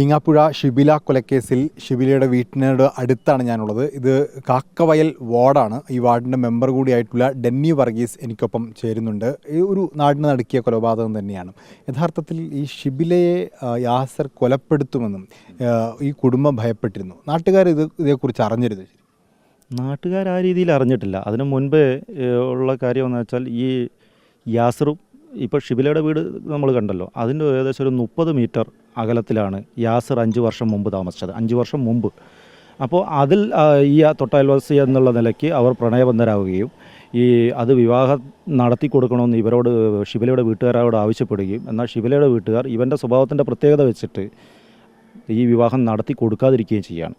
ഈങ്ങാപ്പുഴ ഷിബില കൊലക്കേസിൽ ഷിബിലയുടെ വീട്ടിനോട് അടുത്താണ് ഞാനുള്ളത്. ഇത് കാക്കവയൽ വാർഡാണ്. ഈ വാർഡിന്റെ മെമ്പർ കൂടിയായിട്ടുള്ള ഡെന്നി വർഗീസ് എനിക്കൊപ്പം ചേരുന്നുണ്ട്. ഈ ഒരു നാടിന് നടുക്കിയ കൊലപാതകം തന്നെയാണ്. യഥാർത്ഥത്തിൽ ഈ ഷിബിലയെ യാസർ കൊലപ്പെടുത്തുമെന്നും ഈ കുടുംബം ഭയപ്പെട്ടിരുന്നു. നാട്ടുകാർ ഇത് ഇതേക്കുറിച്ച് അറിഞ്ഞിരുന്നു നാട്ടുകാർ ആ രീതിയിൽ അറിഞ്ഞിട്ടില്ല. അതിനു മുൻപ് ഉള്ള കാര്യം എന്ന് വെച്ചാൽ ഈ യാസറും ഇപ്പോൾ ഷിബിലയുടെ വീട് നമ്മൾ കണ്ടല്ലോ. അതിന്റെ ഏകദേശം ഒരു മുപ്പത് മീറ്റർ അകലത്തിലാണ് യാസർ അഞ്ച് വർഷം മുമ്പ് താമസിച്ചത്. അഞ്ച് വർഷം മുമ്പ്. അപ്പോൾ അതിൽ ഈ തൊട്ടയൽവാസി എന്നുള്ള നിലയ്ക്ക് അവർ പ്രണയബന്ധരാകുകയും ഈ അത് വിവാഹം നടത്തി കൊടുക്കണമെന്ന് ഇവരോട് ശിവലയുടെ വീട്ടുകാരോട് ആവശ്യപ്പെടുകയും എന്നാൽ ശിവലയുടെ വീട്ടുകാർ ഇവന്റെ സ്വഭാവത്തിന്റെ പ്രത്യേകത വെച്ചിട്ട് ഈ വിവാഹം നടത്തി കൊടുക്കാതിരിക്കുകയും ചെയ്യാണ്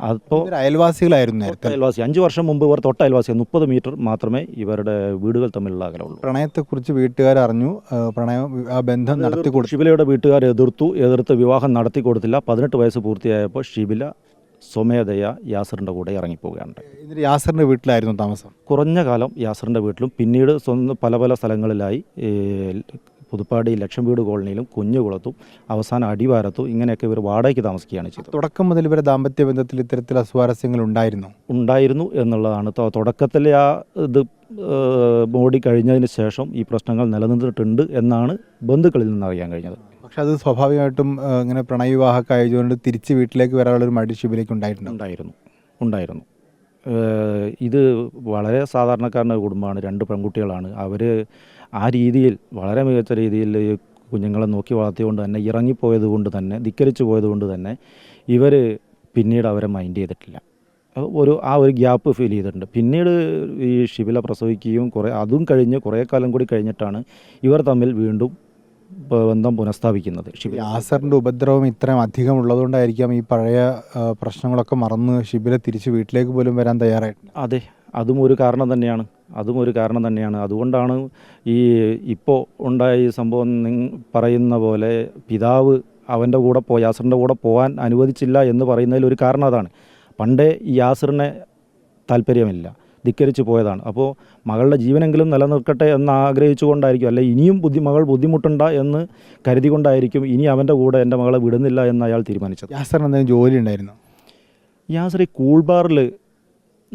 അപ്പോൾ അയൽവാസികളായിരുന്നു നേരത്തെ. അയൽവാസി. അഞ്ച് വർഷം മുമ്പ് ഇവർ തൊട്ട അയൽവാസി. മുപ്പത് മീറ്റർ മാത്രമേ ഇവരുടെ വീടുകൾ തമ്മിലുള്ള അകലമുള്ളൂ. പ്രണയത്തെക്കുറിച്ച് വീട്ടുകാർ അറിഞ്ഞു. പ്രണയം ആ ബന്ധം നടത്തി കൊടുത്തു. ഷിബിലയുടെ വീട്ടുകാർ എതിർത്തു. എതിർത്ത് വിവാഹം നടത്തി കൊടുത്തില്ല. പതിനെട്ട് വയസ്സ് പൂർത്തിയായപ്പോൾ ഷിബില സ്വമേധയ യാസറിന്റെ കൂടെ ഇറങ്ങിപ്പോവുകയാണ് ഇതിന് യാസറിന്റെ വീട്ടിലായിരുന്നു താമസം. കുറഞ്ഞ കാലം യാസറിന്റെ വീട്ടിലും. പിന്നീട് സ്വന്തം പല പല സ്ഥലങ്ങളിലായി പുതുപ്പാടി ലക്ഷം വീട് കോളനിയിലും കുഞ്ഞുകുളത്തും അവസാനം അടിവാരത്തും ഇങ്ങനെയൊക്കെ ഇവർ വാടകയ്ക്ക് താമസിക്കുകയാണ് ചെയ്തത്. തുടക്കം മുതൽ ഇവരെ ദാമ്പത്യ ബന്ധത്തിൽ ഇത്തരത്തിൽ അസ്വാരസ്യങ്ങൾ ഉണ്ടായിരുന്നു. ഉണ്ടായിരുന്നു എന്നുള്ളതാണ്. തുടക്കത്തിൽ തുടക്കത്തിലെ ആ ഇത് മോഡി കഴിഞ്ഞതിന് ശേഷം ഈ പ്രശ്നങ്ങൾ നിലനിന്നിട്ടുണ്ട് എന്നാണ് ബന്ധുക്കളിൽ നിന്ന് അറിയാൻ കഴിഞ്ഞത്. പക്ഷെ അത് സ്വാഭാവികമായിട്ടും ഇങ്ങനെ പ്രണയവിവാഹമൊക്കെ ആയതുകൊണ്ട് തിരിച്ച് വീട്ടിലേക്ക് വരാനുള്ളൊരു മടി ശിബിലേക്ക് ഉണ്ടായിട്ടുണ്ട്. ഉണ്ടായിരുന്നു. ഉണ്ടായിരുന്നു. ഇത് വളരെ സാധാരണക്കാരന്റെ കുടുംബമാണ്. രണ്ട് പെൺകുട്ടികളാണ്. അവർ ആ രീതിയിൽ വളരെ മികച്ച രീതിയിൽ ഈ കുഞ്ഞുങ്ങളെ നോക്കി വളർത്തിയതുകൊണ്ട് തന്നെ ഇറങ്ങിപ്പോയത് കൊണ്ട് തന്നെ ധിക്കരിച്ചു പോയതുകൊണ്ട് തന്നെ ഇവർ പിന്നീട് അവരെ മൈൻഡ് ചെയ്തിട്ടില്ല. ഒരു ആ ഒരു ഗ്യാപ്പ് ഫീൽ ചെയ്തിട്ടുണ്ട്. പിന്നീട് ഈ ഷിബില പ്രസവിക്കുകയും കുറേ അതും കഴിഞ്ഞ് കുറേ കാലം കൂടി കഴിഞ്ഞിട്ടാണ് ഇവർ തമ്മിൽ വീണ്ടും ബന്ധം പുനഃസ്ഥാപിക്കുന്നത് ഷിബില. ആസറിന്റെ ഉപദ്രവം ഇത്രയും അധികം ഉള്ളതുകൊണ്ടായിരിക്കാം ഈ പഴയ പ്രശ്നങ്ങളൊക്കെ മറന്ന് ഷിബില തിരിച്ച് വീട്ടിലേക്ക് പോലും വരാൻ തയ്യാറായിട്ടുണ്ട്. അതെ അതും ഒരു കാരണം തന്നെയാണ്. അതും ഒരു കാരണം തന്നെയാണ്. അതുകൊണ്ടാണ് ഈ ഇപ്പോൾ ഉണ്ടായ ഈ സംഭവം പറയുന്ന പോലെ പിതാവ് അവന്റെ കൂടെ പോ യാസറിന്റെ കൂടെ പോകാൻ അനുവദിച്ചില്ല എന്ന് പറയുന്നതിൽ ഒരു കാരണം അതാണ്. പണ്ടേ ഈ യാസറിനെ താല്പര്യമില്ല. ധിക്കരിച്ച് പോയതാണ്. അപ്പോൾ മകളുടെ ജീവനെങ്കിലും നിലനിൽക്കട്ടെ എന്ന് ആഗ്രഹിച്ചുകൊണ്ടായിരിക്കും. അല്ലെ ഇനിയും ബുദ്ധി മകൾ ബുദ്ധിമുട്ടുണ്ട എന്ന് കരുതിക്കൊണ്ടായിരിക്കും ഇനി അവന്റെ കൂടെ എന്റെ മകളെ വിടുന്നില്ല എന്ന് അയാൾ തീരുമാനിച്ചത്. യാസറിന് എന്തെങ്കിലും ജോലി ഉണ്ടായിരുന്നു? യാസർ ഈ കൂൾ ബാറിൽ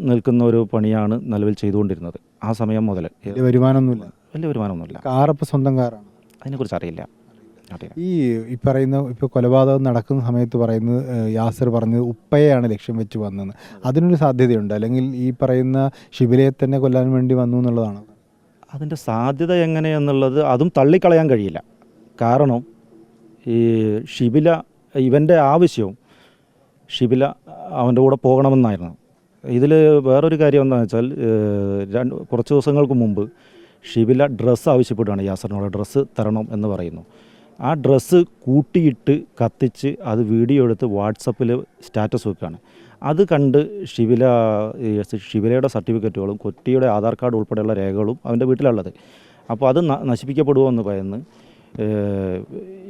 നിൽക്കുന്ന ഒരു പണിയാണ് നിലവിൽ ചെയ്തുകൊണ്ടിരുന്നത്. ആ സമയം മുതൽ. വലിയ വരുമാനമൊന്നുമില്ല. വലിയ വരുമാനമൊന്നുമില്ല. കാറപ്പോൾ സ്വന്തം കാറാണ്? അതിനെക്കുറിച്ച് അറിയില്ല. അറിയില്ല. ഈ ഈ പറയുന്ന ഇപ്പോൾ കൊലപാതകം നടക്കുന്ന സമയത്ത് പറയുന്നത് യാസർ പറഞ്ഞത് ഉപ്പയെയാണ് ലക്ഷ്യം വെച്ച് വന്നതെന്ന് അതിനൊരു സാധ്യതയുണ്ട്. അല്ലെങ്കിൽ ഈ പറയുന്ന ശിബിലയെ തന്നെ കൊല്ലാൻ വേണ്ടി വന്നു എന്നുള്ളതാണ്. അതിന്റെ സാധ്യത എങ്ങനെയെന്നുള്ളത് അതും തള്ളിക്കളയാൻ കഴിയില്ല. കാരണം ഈ ഷിബില ഇവന്റെ ആവശ്യവും ഷിബില അവന്റെ കൂടെ പോകണമെന്നായിരുന്നു. ഇതിൽ വേറൊരു കാര്യം എന്താണെന്ന് വെച്ചാൽ രണ്ട് കുറച്ച് ദിവസങ്ങൾക്ക് മുമ്പ് ഷിബില ഡ്രസ്സ് ആവശ്യപ്പെടുകയാണ്. യാസറിനോട് ഡ്രസ്സ് തരണം എന്ന് പറയുന്നു. ആ ഡ്രസ്സ് കൂട്ടിയിട്ട് കത്തിച്ച് അത് വീഡിയോ എടുത്ത് വാട്സപ്പിൽ സ്റ്റാറ്റസ് വെക്കുകയാണ്. അത് കണ്ട് ഷിബില ഷിബിലയുടെ സർട്ടിഫിക്കറ്റുകളും കൊറ്റിയുടെ ആധാർ കാർഡ് ഉൾപ്പെടെയുള്ള രേഖകളും അവന്റെ വീട്ടിലുള്ളത്. അപ്പോൾ അത് നശിപ്പിക്കപ്പെടുമോ എന്ന് പറയുന്നു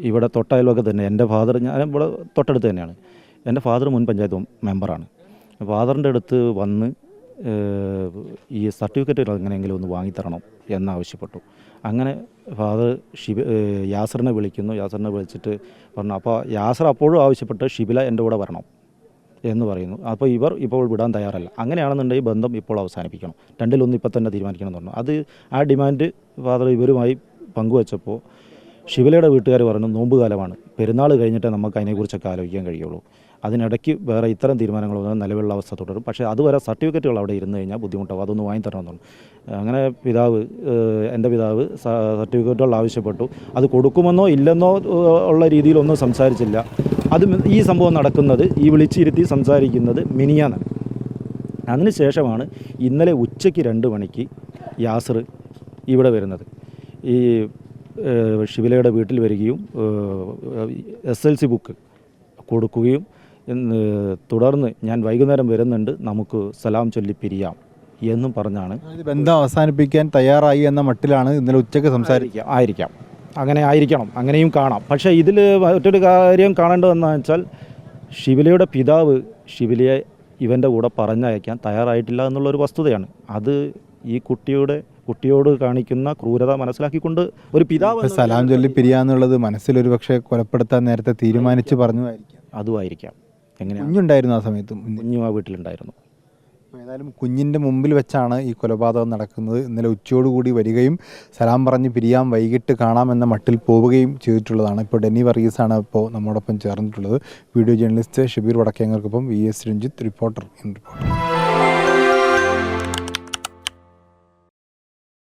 ഇവിടെ തൊട്ടയൽവൊക്കെ തന്നെ. എന്റെ ഫാദർ ഞാൻ ഇവിടെ തൊട്ടടുത്ത് തന്നെയാണ്. എന്റെ ഫാദർ മുൻ പഞ്ചായത്ത് മെമ്പറാണ്. ഫാദറിന്റെ അടുത്ത് വന്ന് ഈ സർട്ടിഫിക്കറ്റ് എങ്ങനെയെങ്കിലും ഒന്ന് വാങ്ങിത്തരണം എന്നാവശ്യപ്പെട്ടു. അങ്ങനെ ഫാദർ ഷിബി യാസറിനെ വിളിക്കുന്നു. യാസറിനെ വിളിച്ചിട്ട് പറഞ്ഞു അപ്പോൾ യാസർ അപ്പോഴും ആവശ്യപ്പെട്ട് ഷിബില എന്റെ കൂടെ വരണം എന്ന് പറയുന്നു. അപ്പോൾ ഇവർ ഇപ്പോൾ വിടാൻ തയ്യാറല്ല. അങ്ങനെയാണെന്നുണ്ടെങ്കിൽ ബന്ധം ഇപ്പോൾ അവസാനിപ്പിക്കണം. രണ്ടിലൊന്ന് ഇപ്പം തന്നെ തീരുമാനിക്കണം എന്ന് പറഞ്ഞു. അത് ആ ഡിമാൻഡ് ഫാദർ ഇവരുമായി പങ്കുവച്ചപ്പോൾ ശിവലയുടെ വീട്ടുകാർ പറഞ്ഞു നോമ്പ് കാലമാണ് പെരുന്നാൾ കഴിഞ്ഞിട്ടേ നമുക്ക് അതിനെക്കുറിച്ചൊക്കെ ആലോചിക്കാൻ കഴിയുള്ളൂ. അതിനിടയ്ക്ക് വേറെ ഇത്തരം തീരുമാനങ്ങളൊന്നും നിലവിലുള്ള അവസ്ഥ തുടരും. പക്ഷേ അതുവരെ സർട്ടിഫിക്കറ്റുകൾ അവിടെ ഇരുന്ന് കഴിഞ്ഞാൽ ബുദ്ധിമുട്ടാവും. അതൊന്ന് വാങ്ങി തരണമെന്ന് പറഞ്ഞു അങ്ങനെ പിതാവ് എന്റെ പിതാവ് സർട്ടിഫിക്കറ്റുകൾ ആവശ്യപ്പെട്ടു. അത് കൊടുക്കുമെന്നോ ഇല്ലെന്നോ ഉള്ള രീതിയിലൊന്നും സംസാരിച്ചില്ല. അത് ഈ സംഭവം നടക്കുന്നത് ഈ വിളിച്ചിരുത്തി സംസാരിക്കുന്നത് മിനിയാന്നാണ് അതിനുശേഷമാണ് ഇന്നലെ ഉച്ചയ്ക്ക് രണ്ട് മണിക്ക് യാസർ ഇവിടെ വരുന്നത്. ഈ ശിവലയുടെ വീട്ടിൽ വരികയും എസ് എൽ സി ബുക്ക് കൊടുക്കുകയും തുടർന്ന് ഞാൻ വൈകുന്നേരം വരുന്നുണ്ട്. നമുക്ക് സലാം ചൊല്ലി പിരിയാം എന്നും പറഞ്ഞാണ്. ബന്ധം അവസാനിപ്പിക്കാൻ തയ്യാറായി എന്ന മട്ടിലാണ് ഇന്നലെ ഉച്ചയ്ക്ക് സംസാരിക്കാം ആയിരിക്കാം അങ്ങനെ ആയിരിക്കണം. അങ്ങനെയും കാണാം. പക്ഷേ ഇതിൽ മറ്റൊരു കാര്യം കാണേണ്ടതെന്ന് വെച്ചാൽ ശിവലിയുടെ പിതാവ് ശിവലിയെ ഇവന്റെ കൂടെ പറഞ്ഞയക്കാൻ തയ്യാറായിട്ടില്ല എന്നുള്ളൊരു വസ്തുതയാണ്. അത് ഈ കുട്ടിയുടെ കുട്ടിയോട് കാണിക്കുന്ന ക്രൂരത മനസ്സിലാക്കിക്കൊണ്ട് ഒരു പിതാവ് സലാം ചൊല്ലി പിരിയാന്നുള്ളത് മനസ്സിലൊരു പക്ഷേ കൊലപ്പെടുത്താൻ നേരത്തെ തീരുമാനിച്ച് പറഞ്ഞു അതുമായിരിക്കാം. എങ്ങനെയാണ് കുഞ്ഞുണ്ടായിരുന്നു ആ സമയത്ത്. കുഞ്ഞു ആ വീട്ടിലുണ്ടായിരുന്നു. ഏതായാലും കുഞ്ഞിന്റെ മുമ്പിൽ വെച്ചാണ് ഈ കൊലപാതകം നടക്കുന്നത്. ഇന്നലെ ഉച്ചയോടുകൂടി വരികയും സലാം പറഞ്ഞ് പിരിയാം വൈകിട്ട് കാണാമെന്ന മട്ടിൽ പോവുകയും ചെയ്തിട്ടുള്ളതാണ്. ഇപ്പോൾ ഡെന്നി വർഗീസാണ് ഇപ്പോൾ നമ്മോടൊപ്പം ചേർന്നിട്ടുള്ളത്. Video journalist Shabeer വടക്കേങ്ങർക്കൊപ്പം V S Ranjith reporter in reporter